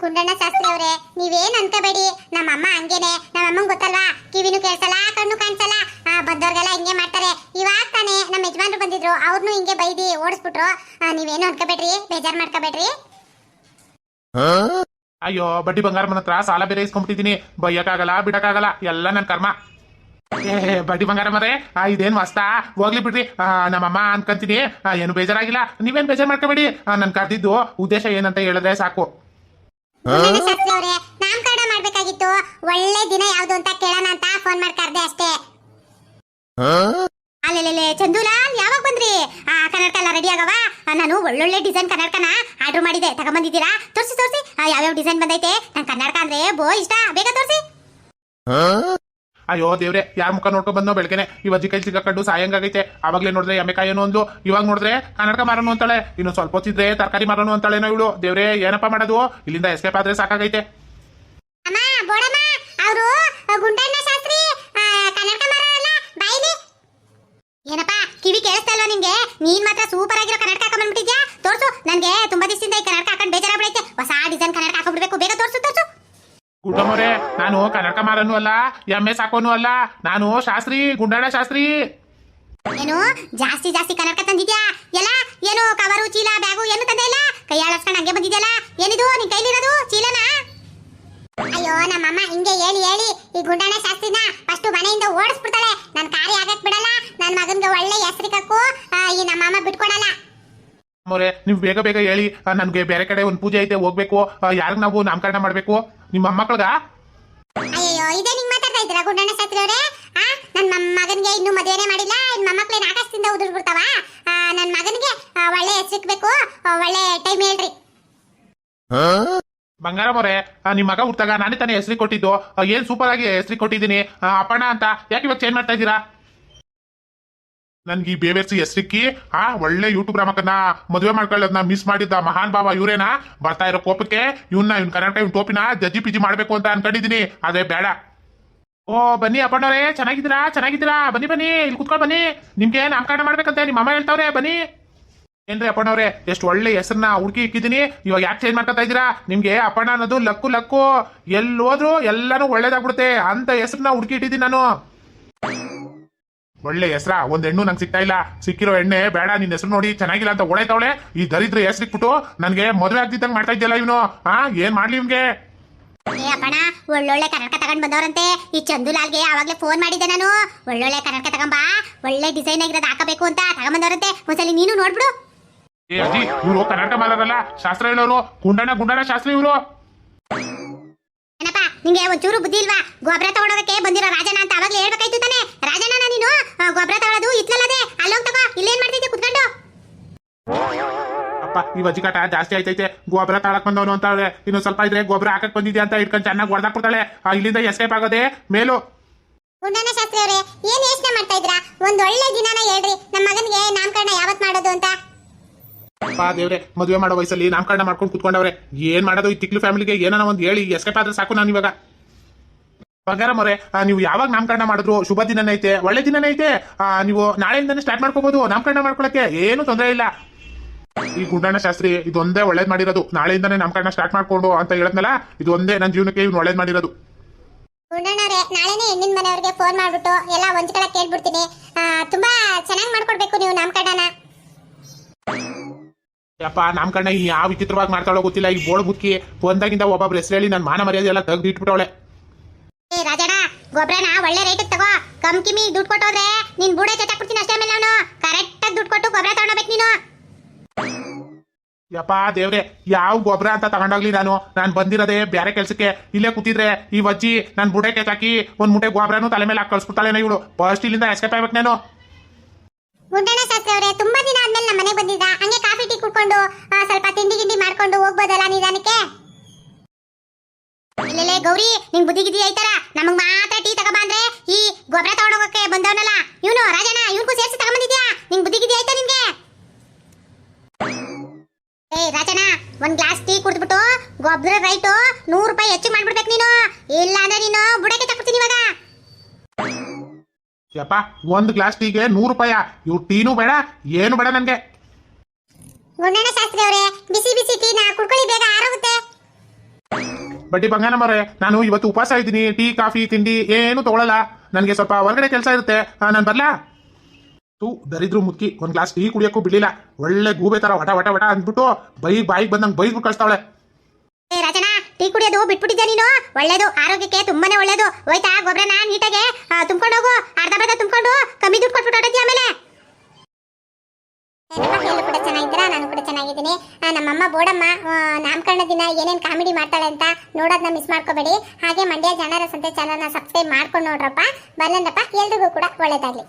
ಕುಂಡಣ್ಣ ಶಾಸ್ತ್ರಿ ಅವರೇ ನೀವೇನ್ ಅನ್ಕೋಬೇಡಿ ನಮ್ಮಮ್ಮ ಹಂಗೇನೆ. ನಮ್ಮಮ್ಮಂಗ್ ಗೊತ್ತಲ್ವಾ? ಕಿವಿನೂ ಕೇಳ್ಸಲ್ಲ ಕಣ್ಣು ಕಾಣಿಸಲ್ಲ. ಆ, ಬಂದವ್ರಿಗೆಲ್ಲ ಹಿಂಗೆ ಮಾಡ್ತಾರೆ. ಇವಾಗ ತಾನೇ ನಮ್ಮ ಯಜಮಾನ್ರು ಬಂದಿದ್ರು. ಅವ್ರನ್ನೂ ಹಿಂಗೆ ಬೈದಿ ಓಡಿಸ್ಬಿಟ್ರು. ಆ, ನೀವೇನು ಅನ್ಕೋಬೇಡ್ರಿ? ಬೇಜಾರ್ ಮಾಡ್ಕೋಬೇಡ್ರಿ. ಅಯ್ಯೋ ಬಡ್ಡಿ ಬಂಗಾರ ಮನತ್ರ ಸಾಲ ಬೇರೆ ಇಸ್ಕೊಂಡ್ಬಿಟ್ಟಿದೀನಿ. ಬೈಯಕ್ಕಾಗಲ್ಲ ಬಿಡಕ್ಕಾಗಲ್ಲ. ಎಲ್ಲ ನನ್ನ ಕರ್ಮ. ಏ ಬಡ್ಡಿ ಬಂಗಾರ ಮರೆ ಆ, ಇದೇನ್ ಮಸ್ತಾ ಹೋಗ್ಲಿ ಬಿಡ್ರಿ. ಆ, ನಮ್ಮಮ್ಮ ಅನ್ಕಂತೀನಿ. ಏನು ಬೇಜಾರಾಗಿಲ್ಲ. ನೀವೇನ್ ಬೇಜಾರ್ ಮಾಡ್ಕೋಬೇಡಿ. ನನ್ ಕರ್ದಿದ್ದು ಉದ್ದೇಶ ಏನಂತ ಹೇಳಿದ್ರೆ ಸಾಕು. ಶಾಸ್ತ್ರಿ ಅವರೇ ನಾಮಕರಣ ಮಾಡ್ಬೇಕಾಗಿತ್ತು. ಒಳ್ಳೆ ದಿನ ಯಾವ್ದು ಅಂತ ಕೇಳೋಣ ಅಂತ ಫೋನ್ ಮಾಡಿ ಕರ್ದೆ ಅಷ್ಟೇ. ಅಲ್ಲೇ ಚಂದುಲಾಲ್ ಯಾವಾಗ ಬಂದ್ರಿ? ಆ ಕನ್ನಡಕ ಎಲ್ಲ ರೆಡಿ ಆಗವ ನಾನು ಒಳ್ಳೊಳ್ಳೆ ಡಿಸೈನ್ ಕನ್ನಡಕನ ಆರ್ಡರ್ ಮಾಡಿದೆ ತಗೊಂಬಂದಿದ್ದೀರಾ? ತೋರ್ಸಿ ತೋರಿಸಿ. ಯಾವ್ಯಾವ ಡಿಸೈನ್ ಬಂದೈತೆ? ನಂಗೆ ಕನ್ನಡಕ ಅಂದ್ರೆ ಬೋ ಇಷ್ಟ. ಬೇಗ ತೋರಿಸಿ. ಅಯ್ಯೋ ದೇವ್ರೆ ಯಾರ ಮುಖ ನೋಡ್ಕೊ ಬಂದೋ ಬೆಳಗ್ಗೆನೆ. ಈ ಅಜ್ಜಿ ಕೈ ಸಿಗಕಂಡು ಸಾಯಂಗಾಗೈತೆ ಅವಾಗ್ಲೇ ನೋಡಿದ್ರೆ ಎಮ್ಮೆಕಾಯಿ ಏನೋ ಅಂದ್ಲು ಇವಾಗ ನೋಡಿದ್ರೆ ಕನ್ನಡಕ ಮಾರನು ಅಂತಾಳೆ. ಇನ್ನು ಸ್ವಲ್ಪ ಹೊತ್ತಿದ್ರೆ ತರಕಾರಿ ಮಾರೋನು ಅಂತಾಳೇನೋ ಇವಳು. ದೇವ್ರೆ, ಏನಪ್ಪ ಮಾಡೋದು? ಇಲ್ಲಿಂದ ಎಸ್ಕೇಪ್ ಆದ್ರೆ ಸಾಕಾಗೈತೆ. ಏನಪ್ಪ, ಕಿವಿ ಕೇಳಿಸ್ತಾ ಇಲ್ವಾ ನಿಂಗೆ? ನೀನ್ ಮಾತ್ರ ಸೂಪರ್ ಆಗಿರೋ ಕನ್ನಡಕ ಹಾಕೊಂಡ್ಬಿಟ್ಟಿದ್ಯಾ ತೋರ್ಸು, ನನ್ಗೆ ತುಂಬಾ ದಿವಸದಿಂದ ಈ ಕನ್ನಡಕ ಹಾಕೊಂಡ್ ಬೇಜಾರಾಗ್ಬಿಡೈತೆ ಹೊಸ ಡಿಸೈನ್ ಕನ್ನಡಕ ಹಾಕೊಂಡ್ಬಿಡ್ಬೇಕು ಬೇಗ ತೋರ್ಸು ತೋರ್ಸು ಗುಡ್ಡಮ್ಮವ್ರೆ ನಾನು ಕನ್ನಡಕ ಮಾರನು ಅಲ್ಲ ಎಂ ಎಸ್ ಹಾಕೋನು ಅಲ್ಲ ನಾನು ಶಾಸ್ತ್ರಿ ಗುಂಡಾಣ ಶಾಸ್ತ್ರಿ. ಏನು ಜಾಸ್ತಿ ಜಾಸ್ತಿ ಕನಕ ತಂದಿದ್ಯಾ? ಎಲ್ಲ? ಏನು ಕವರು ಚೀಲ ಬ್ಯಾಗು ಏನು ತಂದೆ ಇಲ್ಲ? ಕೈ ಆಳಸ್ಕೊಂಡು ಹಂಗೆ ಬಂದಿದ್ಯಲ್ಲ? ಏನಿದು? ನಿನ್ ಕೈಲಿರೋದು ಚೀಲನಾ? ಅಯ್ಯೋ ನಮ್ಮಮ್ಮ ಹಿಂಗೆ ಹೇಳಿ ಹೇಳಿ ಈ ಗುಂಡಾಣ ಶಾಸ್ತ್ರಿನ ಫಸ್ಟ್ ಮನೆಯಿಂದ ಓಡಿಸ್ಬಿಡ್ತಾಳೆ. ನನ್ನ ಕಾರ್ಯ ಆಗಕ್ ಬಿಡಲ್ಲ. ನನ್ ಮಗನ್ಗೆ ಒಳ್ಳೆ ಹೆಸರಿಕಕ್ಕೂ ಈ ನಮ್ಮಮ್ಮ ಬಿಟ್ಕೊಡಲ್ಲ. ನೀವು ಬೇಗ ಬೇಗ ಹೇಳಿ. ನನಗೆ ಬೇರೆ ಕಡೆ ಒಂದು ಪೂಜೆ ಐತೆ ಹೋಗ್ಬೇಕು. ಯಾರಿಗೆ ನಾವು ನಾಮಕರಣ ಮಾಡಬೇಕು? ನಿಮ್ಮ ಮಕ್ಕಳಿಗ? ಅಯ್ಯೋ ಇದೇ ನಿಂಗ್ ಮಾತಾಡ್ತಾ ಇದ್ದೀರಾ ಗುಂಡಣ್ಣ ಶಾಸ್ತ್ರಿ ಅವರೇ ಆ ನನ್ ಮಗನಿಗೆ ಇನ್ನು ಮದುವೆನೇ ಮಾಡಿಲ್ಲ ಇನ್ನು ಮೊಮ್ಮಕ್ಳೇನ್ ಆಕಾಶದಿಂದ ಉದುರ್ ಬಿಡ್ತಾವ ನನ್ನ ಮಗನಿಗೆ ಆ, ಒಳ್ಳೆ ಹೆಸರಿಕ್ಬೇಕು ಒಳ್ಳೆ ಟೈಮ್ ಹೇಳ್ರಿ. ಬಂಗಾರ ಮೊರೆ ನಿಮ್ಮ ಮಗ ಹುಟ್ಟಾಗ ನಾನೇ ತಾನೇ ಹೆಸರಿ ಕೊಟ್ಟಿದ್ದು. ಏನ್ ಸೂಪರ್ ಆಗಿ ಹೆಸರಿ ಕೊಟ್ಟಿದ್ದೀನಿ. ಅಪ್ಪಣ್ಣ ಅಂತ ಯಾಕೆ ಇವಾಗ ಚೇಂಜ್ ಮಾಡ್ತಾ ಇದ್ದೀರಾ? ನನ್ಗೆ ಈ ಬೇವೇರ್ಸಿ ಹೆಸರಿಕ್ಕಿ ಆ ಒಳ್ಳೆ ಯೂಟ್ಯೂಬ್ ರಾಮಕನ್ನ ಮದುವೆ ಮಾಡ್ಕೊಳ್ಳೋದನ್ನ ಮಿಸ್ ಮಾಡಿದ್ದ ಮಹಾನ್ ಬಾಬಾ ಇವರೇನಾ? ಬರ್ತಾ ಇರೋ ಕೋಪಕ್ಕೆ ಇವನ್ನ ಇವ್ನ ಕರೆಕ್ಟ್ ಇವ್ನ ಟೋಪಿನ ಜಜ್ಜಿ ಪಿಜಿ ಮಾಡ್ಬೇಕು ಅಂತ ಅನ್ಕೊಂಡಿದೀನಿ. ಅದೇ ಬೇಡ. ಓ, ಬನ್ನಿ ಅಪ್ಪಣ್ಣವ್ರೆ, ಚೆನ್ನಾಗಿದ್ದೀರಾ? ಚೆನ್ನಾಗಿದ್ದೀರಾ? ಬನ್ನಿ ಬನ್ನಿ. ಇಲ್ಲಿ ಕುತ್ಕೊಂಡು ಬನ್ನಿ. ನಿಮ್ಗೆ ನಾಮಕರಣ ಮಾಡ್ಬೇಕಂತ? ನಿಮ್ಮ ಅಮ್ಮ ಹೇಳ್ತಾವ್ರೆ, ಬನ್ನಿ. ಏನ್ರಿ ಅಪ್ಪಣ್ಣವ್ರೆ, ಎಷ್ಟು ಒಳ್ಳೆ ಹೆಸರನ್ನ ಹುಡುಕಿ ಇಕ್ಕಿದೀನಿ. ಇವಾಗ ಯಾಕೆ ಚೇಂಜ್ ಮಾಡ್ಕೊತಾ ಇದ್ದೀರಾ? ನಿಮ್ಗೆ ಅಪ್ಪಣ್ಣ ಅನ್ನೋದು ಲಕ್ಕು ಲಕ್ಕು. ಎಲ್ಲಿ ಹೋದ್ರು ಎಲ್ಲಾನು ಒಳ್ಳೇದಾಗ್ಬಿಡುತ್ತೆ. ಅಂತ ಹೆಸರನ್ನ ಹುಡುಕಿ ಇಟ್ಟಿದ್ದೀನಿ ನಾನು. ಒಳ್ಳೆ ಹೆಸ್ರ? ಒಂದ್ ಹೆಣ್ಣು ನಂಗೆ ಸಿಗ್ತಾ ಇಲ್ಲ. ಸಿಕ್ಕಿರೋ ಎಣ್ಣೆ ಬೇಡ ನಿನ್ನ ಹೆಸರು ನೋಡಿ ಚೆನ್ನಾಗಿಲ್ಲ ಅಂತ ಓಡೈತಾವಳೆ ಈ ದರಿದ್ರ ಹೆಸರಿಕ್ಬಿಟ್ಟು ನನ್ಗೆ ಮದುವೆ ಆಗ್ತಿದ್ದಂಗೆ ಮಾಡ್ತಾ ಇದ್ಯಲ್ಲ ಇವನು. ಹಾ ಏನ್ ಮಾಡ್ಲಿ ಇವ್ಗೆ ಏ ಅಪ್ಪಣ ಒಳ್ಳೊಳ್ಳೆ ಕರ್ನಾಟಕ ತಗೊಂಡ್ ಬಂದವರಂತೆ. ಈ ಚಂದುಲಾಲ್ಗೆ ಆವಾಗ್ಲೇ ಫೋನ್ ಮಾಡಿದ್ದೆ ನಾನು. ಒಳ್ಳೊಳ್ಳೆ ಕರ್ನಾಟಕ ತಗೊಂಬಾ. ಒಳ್ಳೆ ಡಿಸೈನ್ ಆಗಿರೋದು ಹಾಕಬೇಕು ಅಂತ ತಗೊಂಬಂದವರಂತೆ. ಒಂದ್ಸಲಿ ನೀನು ನೋಡ್ಬಿಡು. ಏ ಅಜ್ಜಿ ಇವ್ರು ಕರ್ನಾಟಕ ಮಾಲರಲ್ಲ. ಶಾಸ್ತ್ರ ಹೇಳೋರು. ಗುಂಡಣ ಗುಂಡಣ ಶಾಸ್ತ್ರ ಇವರು. ಏನಪ್ಪ ನಿಂಗೆ ಒಂಚೂರು ಬುದ್ಧಿ ಇಲ್ವಾ? ಗೊಬ್ಬರ ತಗೊಂಡೋದಕ್ಕೆ ಬಂದಿರೋ ರಾಜನ ಅಂತ ಅವಾಗ್ಲೇ ಹೇಳ್ಬೇಕಾಯ್ತು ತಾನೆ. ರಾಜನ ನೀನು? ಗೊಬ್ಬರ ತಗೊಳ್ಳೋದು ಇತ್ಲಲ್ಲದೆ ಅಲ್ಲೋಗ್ ತಗೋ ಇಲ್ಲೇನ್ ಮಾಡ್ತಿದ್ದೆ ಕುತ್ಕೊಂಡು? ಅಪ್ಪ ಈ ವಜಿಕಾಟ ಜಾಸ್ತಿ ಆಯ್ತೈತೆ. ಗೊಬ್ಬರ ತಾಳಕ್ ಬಂದವನು ಅಂತ ಹೇಳಿ ಇನ್ನು ಸ್ವಲ್ಪ ಇದ್ರೆ ಗೊಬ್ಬರ ಹಾಕಕ್ ಬಂದಿದ್ದೆ ಅಂತ ಇಟ್ಕೊಂಡು ಚೆನ್ನಾಗಿ ಹೊಡೆದಾಕ್ ಬಿಡ್ತಾಳೆ ಇಲ್ಲಿಂದ ಎಸ್ಕೇಪ್ ಆಗೋದೆ ಮೇಲು. ಗುಂಡಣ್ಣ ಶಾಸ್ತ್ರಿ ಅವರೇ ಏನ್ ಯೋಚನೆ ಮಾಡ್ತಾ ಇದ್ರಾ ಒಂದ್ ಒಳ್ಳೆ ದಿನಾನ ಹೇಳ್ರಿ. ನಮ್ಮ ಮಗನಿಗೆ ನಾಮಕರಣ ಯಾವತ್ ಮಾಡೋದು ಅಂತ. ಅಪ್ಪ ದೇವ್ರೆ ಮದುವೆ ಮಾಡೋ ವಯಸ್ಸಲ್ಲಿ ನಾಮಕರಣ ಮಾಡ್ಕೊಂಡು ಕುತ್ಕೊಂಡವ್ರೆ. ಏನ್ ಮಾಡೋದು ಈ ತಿಕ್ಲು ಫ್ಯಾಮಿಲಿಗೆ ಏನಾನ ಒಂದ್ ಹೇಳಿ ಎಸ್ಕೇಪ್ ಆದ್ರೆ ಸಾಕು ನಾನು ಇವಾಗ. ಬಂಗಾರ ಮೊರೆ ನೀವು ಯಾವಾಗ ನಾಮಕರಣ ಮಾಡಿದ್ರು? ಶುಭ ದಿನನೇ ಐತೆ. ಒಳ್ಳೆ ದಿನನೇ ಐತೆ. ನೀವು ನಾಳೆಯಿಂದನೇ ಸ್ಟಾರ್ಟ್ ಮಾಡ್ಕೋಬಹುದು ನಾಮಕರಣ ಮಾಡ್ಕೊಳಕ್ಕೆ ಏನು ತೊಂದರೆ ಇಲ್ಲ. ಈ ಗುಂಡಣ್ಣ ಶಾಸ್ತ್ರಿ ಇದೊಂದೇ ಒಳ್ಳೇದ್ ಮಾಡಿರೋದು. ನಾಳೆಯಿಂದನೇ ನಾಮಕರಣ ಸ್ಟಾರ್ಟ್ ಮಾಡ್ಕೊಂಡು ಅಂತ ಹೇಳದ್ನಲ್ಲ ಇದೊಂದೇ ನನ್ನ ಜೀವನಕ್ಕೆ ಇವ್ನು ಒಳ್ಳೇದ್ ಮಾಡಿರೋದು. ಗುಂಡಣ್ಣವ್ರೆ ನಾಳೆನೇ ಹೆಣ್ಣಿನ ಮನೆಯವ್ರಿಗೆ ಫೋನ್ ಮಾಡ್ಬಿಟ್ಟು ಎಲ್ಲ ಕೇಳ್ಬಿಡ್ತೀನಿ. ತುಂಬಾ ಚೆನ್ನಾಗಿ ಮಾಡ್ಕೊಡ್ಬೇಕು ನೀವು ನಾಮಕರಣನ. ಅಪ್ಪ ನಾಮಕರಣ ಯಾವ ವಿಚಿತ್ರವಾಗಿ ಮಾಡ್ತಾಳೋ ಗೊತ್ತಿಲ್ಲ. ಈ ಬೋಳ್ ಬುಕ್ಕಿ ಒಂದಾಗಿಂದ ಒಬ್ಬೊಬ್ರು ಹೆಸರು ಹೇಳಿ ನನ್ನ ಮಾನ ಮರ್ಯಾದೆ ಎಲ್ಲ ತೆಗ್ದು ಇಟ್ಬಿಟ್ಟವಳೆ ಏ ರಾಜಣ್ಣ ಗೊಬ್ಬರನ ಒಳ್ಳೆ ರೇಟ್ ತಗೋ. ಕಮ್ ಕಿಮಿ ದುಡ್ಡು ಕೊಟ್ಟೋದ್ರೆ ನೀನ್ ಬೂಡೆ ಕೊಡ್ತೀನಿ ಅಷ್ಟೇ ಮೇಲೆ ಅವನು. ಕರೆಕ್ಟ್ ಆಗಿ ದುಡ್ಡು ಕೊಟ್ಟು ಗೊಬ್ಬರ ತಗೊಂಡೋಗ್ಬೇಕು ನೀನು. ಯಪ್ಪ ದೇವ್ರೆ ಯಾವ ಗೊಬ್ಬರ ಅಂತ ತಗೊಂಡೋಗ್ಲಿ ನಾನು. ನಾನು ಬಂದಿರೋದೆ ಬೇರೆ ಕೆಲ್ಸಕ್ಕೆ. ಇಲ್ಲೇ ಕೂತಿದ್ರೆ ಈ ವಜ್ಜಿ ನಾನು ಬುಡೆ ಕೆತ್ತಾಕಿ ಒಂದ್ ಮುಟೆ ಗೊಬ್ಬರನು ತಲೆ ಮೇಲೆ ಹಾಕಿ ಕಳ್ಸ್ಬಿಡ್ತಾಳೆ ಇವಳು. ಫಸ್ಟ್ ಇಲ್ಲಿಂದ ಎಸ್ಕೇಪ್ ಆಗ್ಬೇಕು ನಾನು. ಗುಂಡಣ್ಣ ಶಾಸ್ತ್ರಿ ಅವರೇ ತುಂಬಾ ದಿನ ಆದ್ಮೇಲೆ ನಮ್ಮ ಮನೆಗೆ ಬಂದಿದ್ದ. ಹಂಗೆ ಕಾಫಿ ಟೀ ಕುಡ್ಕೊಂಡು ಸ್ವಲ್ಪ ತಿಂಡಿ ಗಿಂಡಿ ಮಾಡ್ಕೊಂಡು ಹೋಗ್ಬೋದಲ್ಲ ನಿಧಾನಕ್ಕೆ? ಗೌರಿ ನಿಂಗ್ ಬುದ್ಧಿ ಗಿದ್ದಿ ಐತಾರ ನಮಗ್ ಮಾತ್ರ ಟೀ ತಗೊಂಬ ಅಂದ್ರೆ ಈ ಗೊಬ್ಬರ ತಗೊಂಡೋಗಕ್ಕೆ ಬಂದವನಲ್ಲ. ಇವನು ರಾಜಣ್ಣ ಇವನ್ಗೂ ಸೇರ್ಸಿ ತಗೊಂಬಂದಿದ್ಯಾ? ನಿಂಗ್ ಬುದ್ಧಿ ಗಿದ್ದಿ ಐತಾ ನಿನ್ಗೆ ಏ ರಾಜಣ್ಣ ಒಂದ್ ಗ್ಲಾಸ್ ಟೀ ಕುಡ್ದ್ಬಿಟ್ಟು ಗೊಬ್ಬರ ರೈಟು ನೂರು ರೂಪಾಯಿ ಹೆಚ್ಚು ಮಾಡ್ಬಿಡ್ಬೇಕು ನೀನು. ಇಲ್ಲ ಅಂದ್ರೆ ನೀನು ಬುಡಕ್ಕೆ ತಗೊಡ್ತೀನಿ ಇವಾಗ. ಯಪ್ಪ ಒಂದ್ ಗ್ಲಾಸ್ ಟೀಗೆ ನೂರು ರೂಪಾಯ? ಇವ್ ಟೀನು ಬೇಡ ಏನು ಬೇಡ ನನ್ಗೆ. ಗುಂಡಣ್ಣ ಶಾಸ್ತ್ರಿ ಅವರೇ ಬಿಸಿ ಬಿಸಿ ಟೀನ? ಬಡ್ಡಿ ಬಂಗಾನಮ್ಮರೇ ನಾನು ಇವತ್ತು ಉಪವಾಸ ಇದ್ದೀನಿ, ಟೀ, ಕಾಫಿ, ತಿಂಡಿ ಏನು ತಗೊಳಲ್ಲ. ನನಗೆ ಸ್ವಲ್ಪ ಹೊರಗಡೆ ಕೆಲಸ ಇರುತ್ತೆ. ನಾನು ಬರಲಾ? ತೂ, ದರಿದ್ರು ಮುಕ್ಕಿ ಒಂದು ಗ್ಲಾಸ್ ಟೀ ಕುಡಿಯೋಕ್ಕೂ ಬಿಡಲಿಲ್ಲ. ಒಳ್ಳೆ ಗೂಬೆ ತರ ವಟ ವಟ ವಟ ಅಂದ್ಬಿಟ್ಟು ಬೈ, ಬಾಯಿಗೆ ಬಂದಂಗೆ ಬೈದ್ಬಿಟ್ಟು ಕಳಿಸ್ತಾವಳೆ ಟೀ ಕುಡಿಯೋದು ಬಿಟ್ಬಿಟ್ಟಿದ್ದೆ ನೀನು? ಒಳ್ಳೇದು, ಆರೋಗ್ಯಕ್ಕೆ ತುಂಬಾನೇ ಒಳ್ಳೇದು. ಹೋಯ್ತಾ ಗೊಬ್ಬರನ ನೀಟಾಗೆ ತುಂಬ್ಕೊಂಡು ಹೋಗು. ಅರ್ಧ ಬರ್ಧ ತುಂಬ್ಕೊಂಡು, ಕಮ್ಮಿ ದುಡ್ಡು ಕೊಟ್ಬಿಟ್ಟು ಆಮೇಲೆ? ನಾನು ಕೂಡ ಚೆನ್ನಾಗಿದ್ದೀನಿ. ನಮ್ಮಮ್ಮ ಬೋಡಮ್ಮ ನಾಮಕರಣ ದಿನ ಏನೇನು ಕಾಮಿಡಿ ಮಾಡ್ತಾಳೆ ಅಂತ ನೋಡೋದನ್ನ ಮಿಸ್ ಮಾಡ್ಕೋಬೇಡಿ. ಹಾಗೆ ಮಂಡ್ಯ ಜನರ ಸಂತೆ ಚಾನಲ್ನ ಸಬ್ಸ್ಕ್ರೈಬ್ ಮಾಡ್ಕೊಂಡು ನೋಡ್ರಪ್ಪ. ಬರ್ಲಂದಪ್ಪ ಎಲ್ರಿಗೂ ಕೂಡ ಒಳ್ಳೇದಾಗ್ಲಿ.